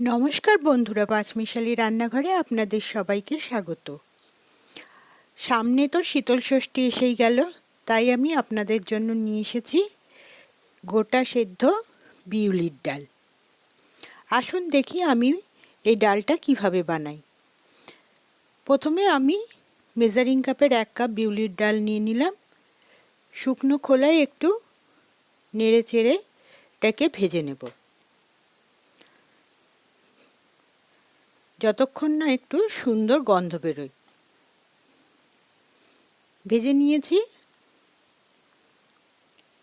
নমস্কার বন্ধুরা, পাঁচমিশালি রান্নাঘরে আপনাদের সবাইকে স্বাগত। সামনে তো শীতল ষষ্ঠী এসেই গেল, তাই আমি আপনাদের জন্য নিয়ে এসেছি গোটা সেদ্ধ বিউলির ডাল। আসুন দেখি আমি এই ডালটা কীভাবে বানাই। প্রথমে আমি মেজারিং কাপের এক কাপ বিউলির ডাল নিয়ে নিলাম। শুকনো খোলায় একটু নেড়ে চেড়ে এটাকে ভেজে নেব। যতক্ষণ না একটু সুন্দর গন্ধ বেরোয়। ভেজে নিয়েছি।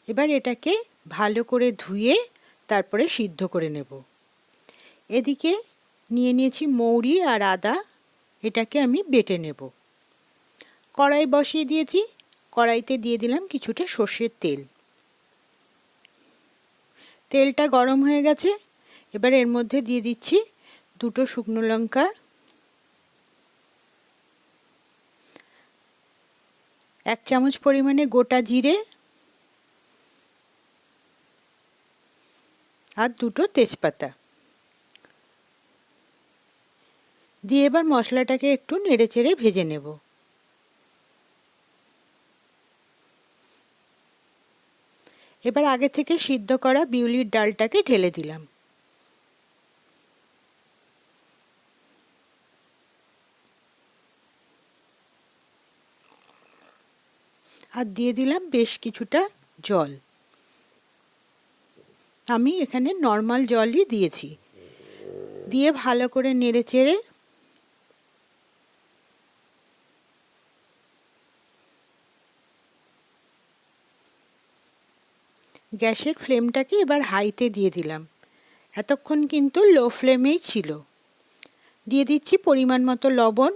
এবার এটাকে ভালো করে ধুয়ে তারপরে সিদ্ধ করে নেব। এদিকে নিয়ে নিয়েছি মৌরি আর আদা। এটাকে আমি বেটে নেব। কড়াই বসিয়ে দিয়েছি। কড়াইতে দিয়ে দিলাম কিছুটা সর্ষের তেল। তেলটা গরম হয়ে গেছে। এবার এর মধ্যে দিয়ে দিচ্ছি দুটো শুকনো লঙ্কা, এক চামচ পরিমাণে গোটা জিরে আর দুটো তেজপাতা। দিয়ে এবার মশলাটাকে একটু নেড়ে চেড়ে ভেজে নেব। এবার আগে থেকে সিদ্ধ করা বিউলির ডালটাকে ঢেলে দিলাম। আর দিয়ে দিলাম বেশ কিছুটা জল। আমি এখানে নর্মাল জলই দিয়েছি। দিয়ে ভালো করে নেড়ে চেড়ে গ্যাসের ফ্লেমটাকে এবার হাইতে দিয়ে দিলাম। এতক্ষণ কিন্তু লো ফ্লেমেই ছিল। দিয়ে দিচ্ছি পরিমাণ মতো লবণ।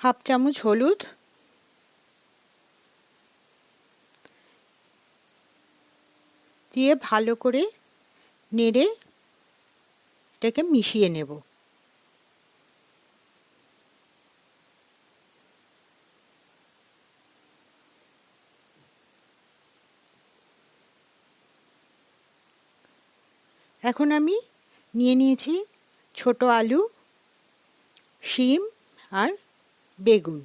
হাফ চামচ হলুদ। দিয়ে ভালো করে নেড়ে এটাকে মিশিয়ে নেব। এখন আমি নিয়ে নিয়েছি ছোট আলু, শিম আর বেগুন।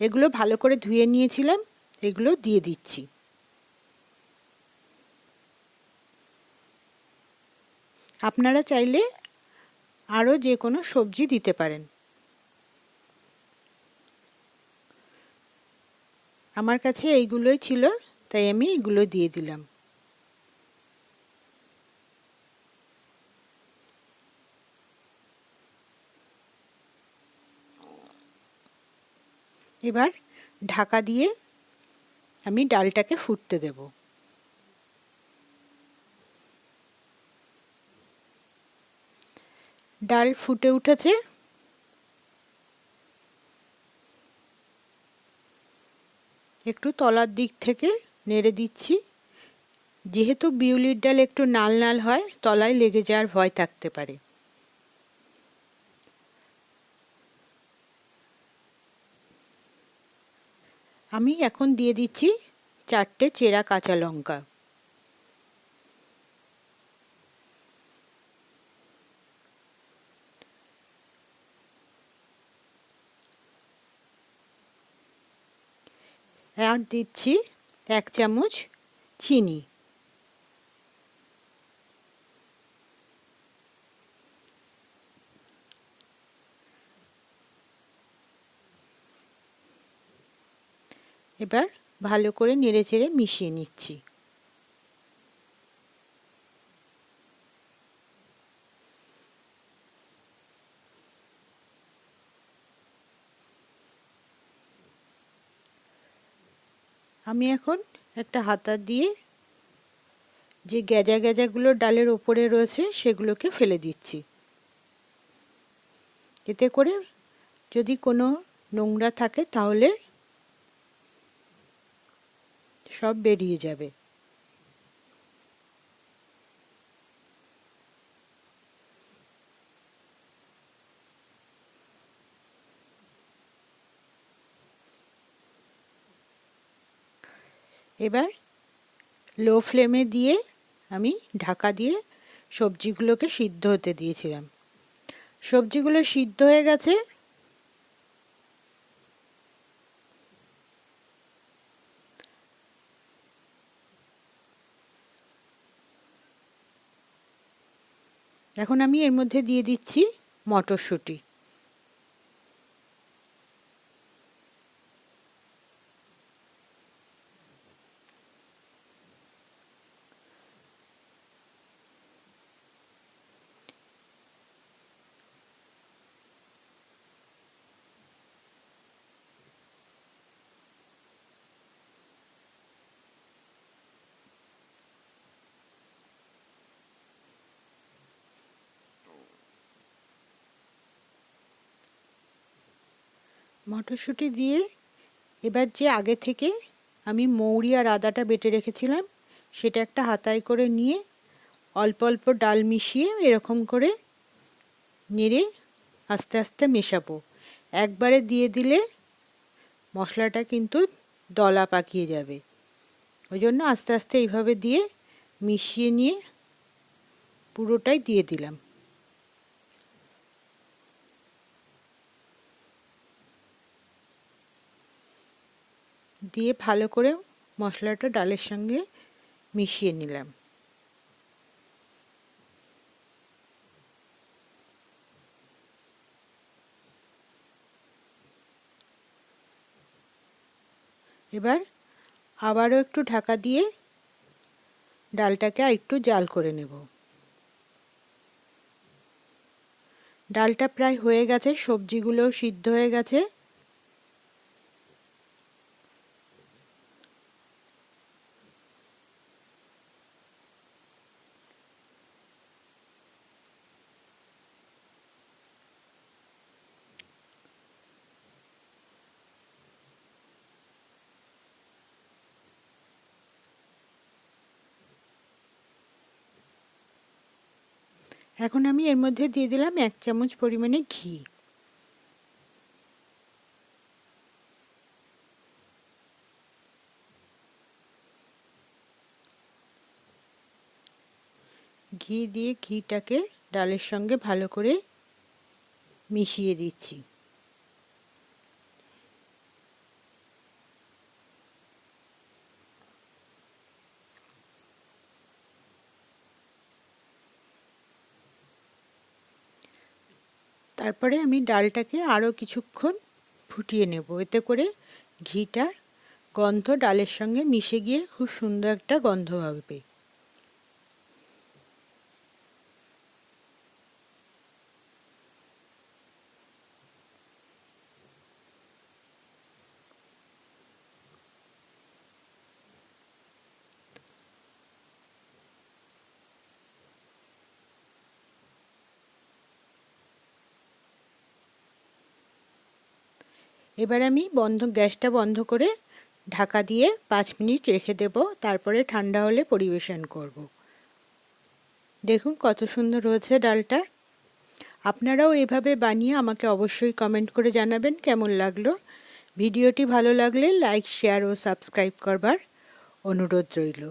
এগুলো ভালো করে ধুয়ে নিয়েছিলাম, এগুলো দিয়ে দিচ্ছি। আপনারা চাইলে আরও যে কোনো সবজি দিতে পারেন। আমার কাছে এইগুলোই ছিল, তাই আমি এগুলো দিয়ে দিলাম। এবার ঢাকা দিয়ে আমি ডালটাকে ফুটতে দেব। ডাল ফুটে উঠেছে। একটু তলার দিক থেকে নেড়ে দিচ্ছি। যেহেতু বিউলির ডাল একটু নাল নাল হয়, তলায় লেগে যাওয়ার ভয় থাকতে পারে। আমি এখন দিয়ে দিচ্ছি চারটে চেরা কাঁচা লঙ্কা। আর দিচ্ছি এক চামচ চিনি। এবার ভালো করে নেড়ে চেড়ে মিশিয়ে নিচ্ছি। আমি এখন একটা হাতা দিয়ে যে গ্যাজা গ্যাজাগুলো ডালের ওপরে রয়েছে সেগুলোকে ফেলে দিচ্ছি। এতে করে যদি কোনো নোংরা থাকে তাহলে সব বেরিয়ে যাবে। এবার লো ফ্লেমে দিয়ে আমি ঢাকা দিয়ে সবজিগুলোকে সিদ্ধ হতে দিয়েছিলাম। সবজিগুলো সিদ্ধ হয়ে গেছে এখন আমি এর মধ্যে দিয়ে দিচ্ছি মটরশুঁটি। মটরশুঁটি দিয়ে এবার যে আগে থেকে আমি মৌরি আর আদাটা বেটে রেখেছিলাম, সেটা একটা হাতায় করে নিয়ে অল্প অল্প ডাল মিশিয়ে এরকম করে নেড়ে আস্তে আস্তে মেশাবো। একবারে দিয়ে দিলে মশলাটা কিন্তু দলা পাকিয়ে যাবে। ওই জন্য আস্তে আস্তে এইভাবে দিয়ে মিশিয়ে নিয়ে পুরোটাই দিয়ে দিলাম। দিয়ে ভালো করে মশলাটা ডালের সঙ্গে মিশিয়ে নিলাম। এবার আবারও একটু ঢাকা দিয়ে ডালটাকে একটু জাল করে নেব। ডালটা প্রায় হয়ে গেছে, সবজিগুলোও সিদ্ধ হয়ে গেছে। এখন আমি এর মধ্যে দিয়ে দিলাম এক চামচ পরিমাণে ঘি। ঘি দিয়ে ঘিটাকে ডালের সঙ্গে ভালো করে মিশিয়ে দিচ্ছি। তারপরে আমি ডালটাকে আরও কিছুক্ষণ ফুটিয়ে নেব। এতে করে ঘিটার গন্ধ ডালের সঙ্গে মিশে গিয়ে খুব সুন্দর একটা গন্ধ হবে। এবার আমি বন্ধ, গ্যাসটা বন্ধ করে ঢাকা দিয়ে পাঁচ মিনিট রেখে দেব, তারপরে ঠান্ডা হলে পরিবেশন করব। দেখুন কত সুন্দর হয়েছে ডালটা। আপনারাও এভাবে বানিয়ে আমাকে অবশ্যই কমেন্ট করে জানাবেন কেমন লাগল। ভিডিওটি ভালো লাগলে লাইক, শেয়ার ও সাবস্ক্রাইব করবার অনুরোধ রইল।